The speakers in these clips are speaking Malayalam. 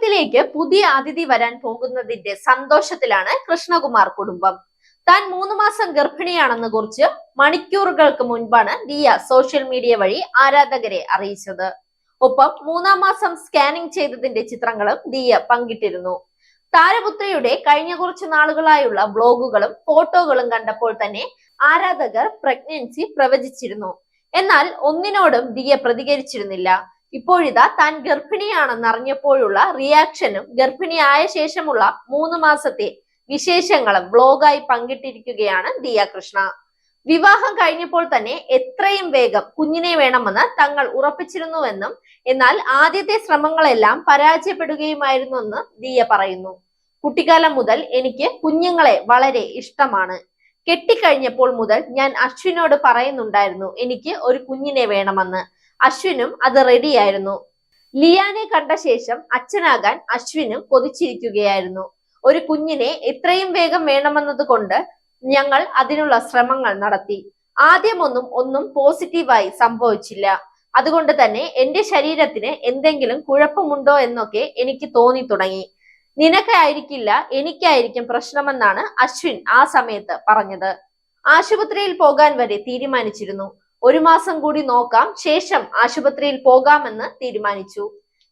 കുടുംബത്തിലേക്ക് പുതിയ അതിഥി വരാൻ പോകുന്നതിന്റെ സന്തോഷത്തിലാണ് കൃഷ്ണകുമാർ കുടുംബം. താൻ മൂന്ന് മാസം ഗർഭിണിയാണെന്ന് കുറിച്ച് മണിക്കൂറുകൾക്ക് മുൻപാണ് ദിയ സോഷ്യൽ മീഡിയ വഴി ആരാധകരെ അറിയിച്ചത്. ഒപ്പം മൂന്നാം മാസം സ്കാനിംഗ് ചെയ്തതിന്റെ ചിത്രങ്ങളും ദിയ പങ്കിട്ടിരുന്നു. താരപുത്രിയുടെ കഴിഞ്ഞ കുറച്ച് നാളുകളായുള്ള ബ്ലോഗുകളും ഫോട്ടോകളും കണ്ടപ്പോൾ തന്നെ ആരാധകർ പ്രഗ്നൻസി പ്രവചിച്ചിരുന്നു. എന്നാൽ ഒന്നിനോടും ദിയ പ്രതികരിച്ചിരുന്നില്ല. ഇപ്പോഴിതാ താൻ ഗർഭിണിയാണെന്ന് അറിഞ്ഞപ്പോഴുള്ള റിയാക്ഷനും ഗർഭിണിയായ ശേഷമുള്ള മൂന്ന് മാസത്തെ വിശേഷങ്ങളും ബ്ലോഗായി പങ്കിട്ടിരിക്കുകയാണ് ദിയ കൃഷ്ണ. വിവാഹം കഴിഞ്ഞപ്പോൾ തന്നെ എത്രയും വേഗം കുഞ്ഞിനെ വേണമെന്ന് തങ്ങൾ ഉറപ്പിച്ചിരുന്നുവെന്നും എന്നാൽ ആദ്യത്തെ ശ്രമങ്ങളെല്ലാം പരാജയപ്പെടുകയുമായിരുന്നുവെന്ന് ദിയ പറയുന്നു. കുട്ടിക്കാലം മുതൽ എനിക്ക് കുഞ്ഞുങ്ങളെ വളരെ ഇഷ്ടമാണ്. കെട്ടിക്കഴിഞ്ഞപ്പോൾ മുതൽ ഞാൻ അശ്വിനോട് പറയുന്നുണ്ടായിരുന്നു എനിക്ക് ഒരു കുഞ്ഞിനെ വേണമെന്ന്. അശ്വിനും അത് റെഡിയായിരുന്നു ലിയാനെ കണ്ട ശേഷം അച്ഛനാകാൻ അശ്വിനും കൊതിച്ചിരിക്കുകയായിരുന്നു. ഒരു കുഞ്ഞിനെ എത്രയും വേഗം വേണമെന്നതുകൊണ്ട് ഞങ്ങൾ അതിനുള്ള ശ്രമങ്ങൾ നടത്തി. ആദ്യമൊന്നും ഒന്നും പോസിറ്റീവായി സംഭവിച്ചില്ല. അതുകൊണ്ട് തന്നെ എന്റെ ശരീരത്തിന് എന്തെങ്കിലും കുഴപ്പമുണ്ടോ എന്നൊക്കെ എനിക്ക് തോന്നി തുടങ്ങി. നിനക്കായിരിക്കില്ല എനിക്കായിരിക്കും പ്രശ്നമെന്നാണ് അശ്വിൻ ആ സമയത്ത് പറഞ്ഞത്. ആശുപത്രിയിൽ പോകാൻ വരെ തീരുമാനിച്ചിരുന്നു. ഒരു മാസം കൂടി നോക്കാം ശേഷം ആശുപത്രിയിൽ പോകാമെന്ന് തീരുമാനിച്ചു.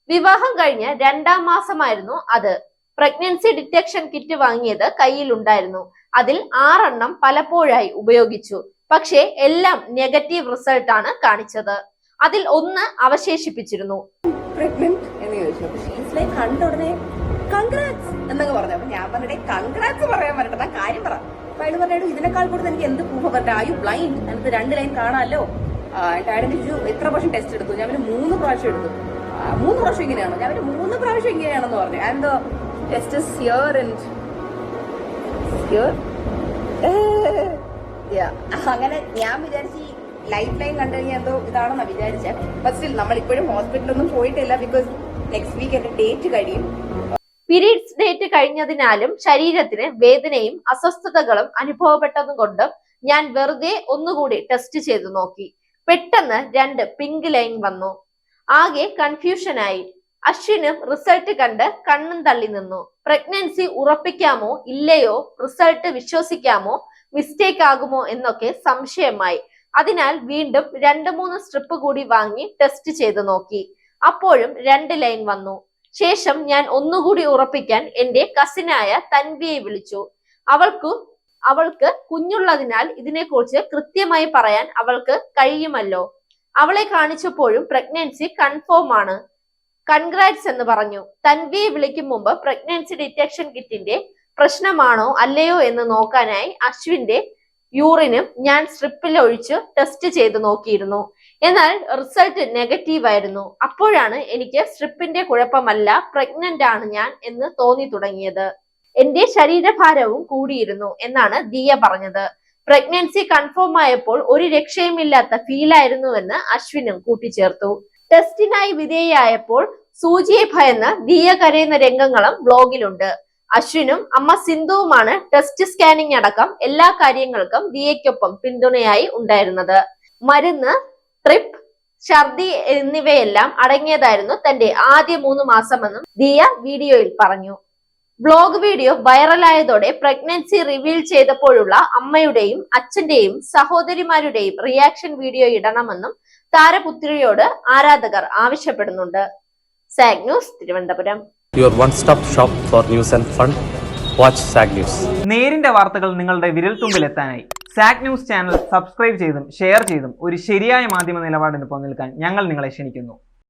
വിവാഹം കഴിഞ്ഞ് രണ്ടാം മാസമായിരുന്നു അത്. പ്രഗ്നൻസി ഡിറ്റക്ഷൻ കിറ്റ് വാങ്ങിയത് കയ്യിലുണ്ടായിരുന്നു. അതിൽ ആറെണ്ണം പലപ്പോഴായി ഉപയോഗിച്ചു. പക്ഷേ എല്ലാം നെഗറ്റീവ് റിസൾട്ട് ആണ് കാണിച്ചത്. അതിൽ ഒന്ന് അവശേഷിപ്പിച്ചിരുന്നു. പ്രഗ്നന്റ് എന്ന് ചോദിച്ചു. ലൈക്ക് കണ്ട ഉടനെ കൺഗ്രാറ്റ്സ് എന്നൊക്കെ പറഞ്ഞു. അപ്പൊ ഞാൻ പറഞ്ഞിട്ട് കൺഗ്രാറ്റ്സ് പറയാൻ പറ്റുന്ന കാര്യം പറ അയാൾ പറഞ്ഞു ഇതിനേക്കാൾ കൂടുതൽ എനിക്ക് എന്ത് പ്രൂഫ് പറഞ്ഞു ആ യു ബ്ലൈൻഡ് എനിക്ക് രണ്ട് ലൈൻ കാണാമല്ലോ ഡാഡി ചോദിച്ചു എത്ര പ്രാവശ്യം ടെസ്റ്റ് എടുത്തു? ഞാൻ ഒരു മൂന്ന് പ്രാവശ്യം എടുത്തു. മൂന്ന് പ്രാവശ്യം ഇങ്ങനെയാണ്? ഞാൻ ഒരു മൂന്ന് പ്രാവശ്യം ഇങ്ങനെയാണെന്ന് പറഞ്ഞു. And test is here and here അങ്ങനെ ഞാൻ വിചാരിച്ചു ലൈഫ് ലൈൻ കണ്ടു കഴിഞ്ഞാൽ എന്തോ ഇതാണെന്നാണ് വിചാരിച്ചത് ബട്ട് ഇപ്പോഴും ഹോസ്പിറ്റലൊന്നും പോയിട്ടില്ല ബിക്കോസ് നെക്സ്റ്റ് വീക്ക് എന്റെ ഡേറ്റ് കഴിയും. പീരീഡ്സ് ഡേറ്റ് കഴിഞ്ഞതിനാലും ശരീരത്തിന് വേദനയും അസ്വസ്ഥതകളും അനുഭവപ്പെട്ടതും കൊണ്ട് ഞാൻ വെറുതെ ഒന്നുകൂടി ടെസ്റ്റ് ചെയ്തു നോക്കി. പെട്ടെന്ന് രണ്ട് പിങ്ക് ലൈൻ വന്നു. ആകെ കൺഫ്യൂഷനായി അശ്വിനും റിസൾട്ട് കണ്ട് കണ്ണും തള്ളി നിന്നു. പ്രഗ്നൻസി ഉറപ്പിക്കാമോ ഇല്ലയോ റിസൾട്ട് വിശ്വസിക്കാമോ മിസ്റ്റേക്ക് ആകുമോ എന്നൊക്കെ സംശയമായി. അതിനാൽ വീണ്ടും രണ്ട് മൂന്ന് സ്ട്രിപ്പ് കൂടി വാങ്ങി ടെസ്റ്റ് ചെയ്ത് നോക്കി. അപ്പോഴും രണ്ട് ലൈൻ വന്നു. ശേഷം ഞാൻ ഒന്നുകൂടി ഉറപ്പിക്കാൻ എന്റെ കസിനായ തൻവിയെ വിളിച്ചു. അവൾക്ക് അവൾക്ക് കുഞ്ഞുള്ളതിനാൽ ഇതിനെക്കുറിച്ച് കൃത്യമായി പറയാൻ അവൾക്ക് കഴിയുമല്ലോ. അവളെ കാണിച്ചപ്പോഴും പ്രഗ്നൻസി കൺഫേം ആണ്. കൺഗ്രാറ്റ്സ് എന്ന് പറഞ്ഞു. തൻവിയെ വിളിക്കും മുമ്പ് പ്രഗ്നൻസി ഡിറ്റക്ഷൻ കിറ്റിന്റെ പ്രശ്നമാണോ അല്ലയോ എന്ന് നോക്കാനായി അശ്വിന്റെ യൂറിനും ഞാൻ സ്ട്രിപ്പിൽ ഒഴിച്ച് ടെസ്റ്റ് ചെയ്ത് നോക്കിയിരുന്നു. എന്നാൽ റിസൾട്ട് നെഗറ്റീവ് ആയിരുന്നു. അപ്പോഴാണ് എനിക്ക് സ്ട്രിപ്പിന്റെ കുഴപ്പമല്ല പ്രഗ്നന്റ് ആണ് ഞാൻ എന്ന് തോന്നി തുടങ്ങിയത്. എന്റെ ശരീരഭാരവും കൂടിയിരുന്നു എന്നാണ് ദിയ പറഞ്ഞത്. പ്രഗ്നൻസി കൺഫേം ആയപ്പോൾ ഒരു രക്ഷയുമില്ലാത്ത ഫീൽ ആയിരുന്നുവെന്ന് അശ്വിനും കൂട്ടിച്ചേർത്തു. ടെസ്റ്റിനായി വിധേയായപ്പോൾ സൂചിയെ ഭയന്ന് ദിയ കരയുന്ന രംഗങ്ങളും ബ്ലോഗിലുണ്ട് അശ്വിനും അമ്മ സിന്ധുവുമാണ് ടെസ്റ്റ് സ്കാനിംഗ് അടക്കം എല്ലാ കാര്യങ്ങൾക്കും ദിയയ്ക്കൊപ്പം പിന്തുണയായി ഉണ്ടായിരുന്നത്. മരുന്ന് ട്രിപ്പ് ഛർദി എന്നിവയെല്ലാം അടങ്ങിയതായിരുന്നു തന്റെ ആദ്യ മൂന്ന് മാസമെന്നും ദിയ വീഡിയോയിൽ പറഞ്ഞു. ബ്ലോഗ് വീഡിയോ വൈറലായതോടെ പ്രഗ്നൻസി റിവീൽ ചെയ്തപ്പോഴുള്ള അമ്മയുടെയും അച്ഛന്റെയും സഹോദരിമാരുടെയും റിയാക്ഷൻ വീഡിയോ ഇടണമെന്നും താരപുത്രിയോട് ആരാധകർ ആവശ്യപ്പെടുന്നുണ്ട്. Zag news Thiruvananthapuram. Your one stop shop for news and fun. Watch zag news നേരിന്റെ വാർത്തകൾ നിങ്ങളുടെ വിരൽത്തുമ്പിൽ എത്താനായി. സാക് ന്യൂസ് ചാനൽ സബ്സ്ക്രൈബ് ചെയ്തും ഷെയർ ചെയ്തും ഒരു ശരിയായ മാധ്യമ നിലപാടിന് നിൽക്കാൻ ഞങ്ങൾ നിങ്ങളെ ക്ഷണിക്കുന്നു.